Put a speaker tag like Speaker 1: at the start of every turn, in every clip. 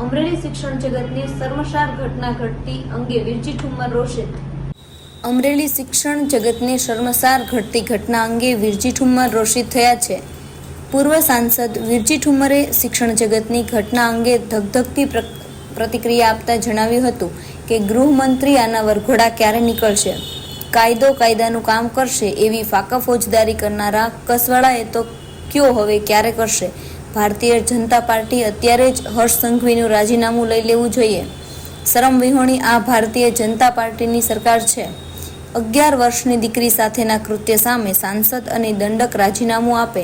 Speaker 1: અમરેલી શિક્ષણ જગતની શર્મસાર ઘટના ઘટતી અંગે વિરજી ઠુમ્મર રોષિત અમરેલી શિક્ષણ જગતની શર્મસાર ઘટતી ઘટના અંગે વિરજી ઠુમ્મર રોષિત થયા છે. પૂર્વ સાંસદ વિરજી ઠુમ્મરે શિક્ષણ જગતની ઘટના અંગે ધગધગતી પ્ર- પ્રતિક્રિયા આપતા જણાવ્યું હતું કે ગૃહમંત્રી આના વરઘોડા ક્યારે નીકળશે? કાયદો કાયદાનું કામ કરશે એવી ફાકા ફોજદારી કરનારા કસવાળાએ તો કયો હવે ક્યારે કરશે? ભારતીય જનતા પાર્ટી અત્યારે જ હર્ષ સંઘવીનું રાજીનામું લઈ લેવું જોઈએ. શરમ વિહોણી આ ભારતીય જનતા પાર્ટીની સરકાર છે. અગિયાર વર્ષની દીકરી સાથેના કૃત્ય સામે સાંસદ અને દંડક રાજીનામું આપે.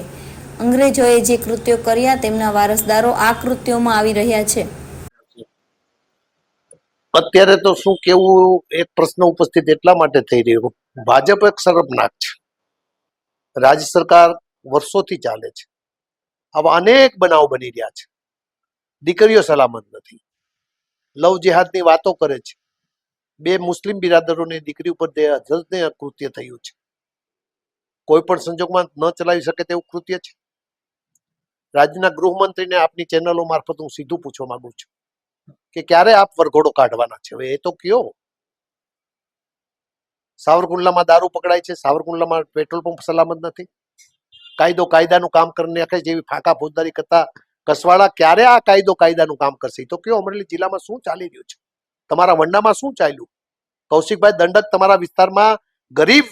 Speaker 1: અંગ્રેજોએ જે કૃત્યો કર્યા તેમના વારસદારો આ કૃત્યોમાં આવી રહ્યા છે.
Speaker 2: અત્યારે તો શું કેવું એક પ્રશ્ન ઉપસ્થિત એટલા માટે થઈ રહ્યો. ભાજપ એક શરમનાક છે. રાજ્ય સરકાર વર્ષોથી ચાલે છે. આવા અનેક બનાવ બની રહ્યા છે. દીકરીઓ સલામત નથી. લવ જેહાદની વાતો કરે છે. બે મુસ્લિમ બિરાદરોની દીકરી ઉપર જે કૃત્ય થયું છે. કોઈ પણ સંજોગમાં ન ચલાવી શકે તેવું કૃત્ય છે. રાજ્યના ગૃહમંત્રીને આપની ચેનલો મારફત હું સીધું પૂછવા માંગુ છું કે ક્યારે આપ વરઘોડો કાઢવાના છે? હવે એ તો કયો? સાવરકુંડલામાં દારૂ પકડાય છે, સાવરકુંડલામાં પેટ્રોલ પંપ સલામત નથી. કાયદો કાયદાનું કામ કરી નાખે જેવી ફાંકા ફોજદારી કરતા કસવાળા ક્યારે આ કાયદો કાયદાનું કામ કરશે? તો કયો અમરેલી જિલ્લામાં શું ચાલી રહ્યું છે? તમારા વંડામાં શું ચાલ્યું? કૌશિકભાઈ દંડક તમારા વિસ્તારમાં ગરીબ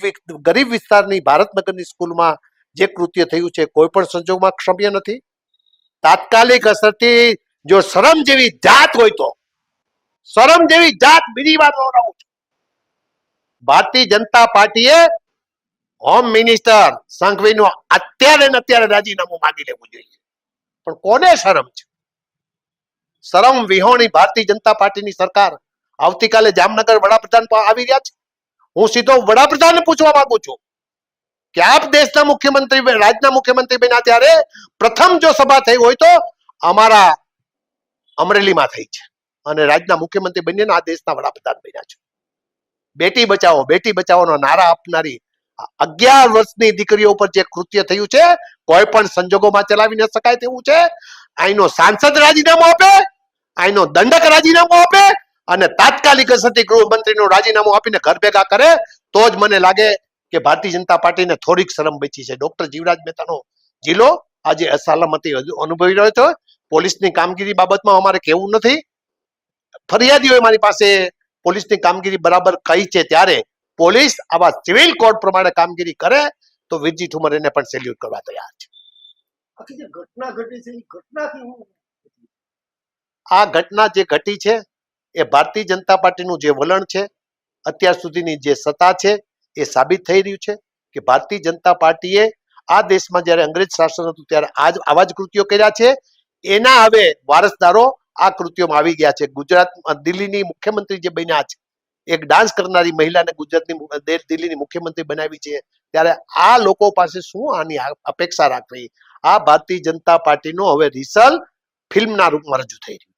Speaker 2: ગરીબ વિસ્તારની ભારતનગરની સ્કૂલમાં જે કૃત્ય થયું છે, કોઈ પણ સંજોગમાં ક્ષમ્ય નથી? તાત્કાલિક અસરથી જો શરમ જેવી જાત હોય તો, શરમ જેવી જાત બીજી વાર દોહરાવું છું. ભારતીય જનતા પાર્ટીએ હોમ મિનિસ્ટર સંઘવીનું અત્યારે ને અત્યારે રાજીનામું માગી લેવું જોઈએ. પણ કોને શરમ છે? શરમ વિહોણી ભારતીય જનતા પાર્ટીની સરકાર આવતીકાલે જામનગર વડાપ્રધાન આવી રહ્યા છે? હું સીધો વડાપ્રધાનને પૂછવા માંગુ છું કે આપ દેશના મુખ્યમંત્રી રાજ્યના મુખ્યમંત્રી બન્યા ત્યારે પ્રથમ જો સભા થઈ હોય તો અમારા અમરેલીમાં થઈ છે. અને રાજ્યના મુખ્યમંત્રી બન્યા આ દેશના વડાપ્રધાન બન્યા છે. બેટી બચાવો, બેટી બચાવોનો નારા આપનારી અગિયાર વર્ષની દીકરીઓ ઉપર જે કૃત્ય થયું છે, કોઈ પણ સંજોગોમાં ચલાવી ન શકાય તેવું છે. અહીંનો સાંસદ રાજીનામું આપે અહીંનો દંડક રાજીનામું આપે અને તાત્કાલિક અસરથી ગૃહમંત્રીનું રાજીનામું આપીને ઘર ભેગા કરે, તો જ મને લાગે કે ભારતીય જનતા પાર્ટીને થોડીક શરમ બચી છે. ડોક્ટર જીવરાજ મહેતાનો જિલ્લો આજે અસલામતી અનુભવી રહ્યો છે. પોલીસની કામગીરી બાબતમાં અમારે કેવું નથી. ફરિયાદીઓએ મારી પાસે પોલીસની કામગીરી બરાબર કહી છે ત્યારે પોલીસ આવા સિવિલ કોડ પ્રમાણે કામગીરી કરે તો વિરજી ઠુમર એને પણ સેલ્યુટ કરવા તૈયાર છે. આ ઘટના જે ઘટી છે એ ભારતીય જનતા પાર્ટીનું જે વલણ છે અત્યાર સુધીની જે સત્તા છે એ સાબિત થઈ રહ્યું છે કે ભારતીય જનતા પાર્ટીએ આ દેશમાં જ્યારે અંગ્રેજ શાસન હતું ત્યારે આજ આવા જ કૃત્યો કર્યા છે. એના હવે વારસદારો આ કૃત્યોમાં આવી ગયા છે. ગુજરાત દિલ્હીની મુખ્યમંત્રી જે બન્યા છે એક ડાન્સ કરનારી મહિલાને ગુજરાતની દિલ્હીની મુખ્યમંત્રી બનાવી છે, ત્યારે આ લોકો પાસે શું આની અપેક્ષા રાખવી? આ ભારતીય જનતા પાર્ટીનો હવે રિસલ ફિલ્મના રૂપમાં રજૂ થઈ રહ્યું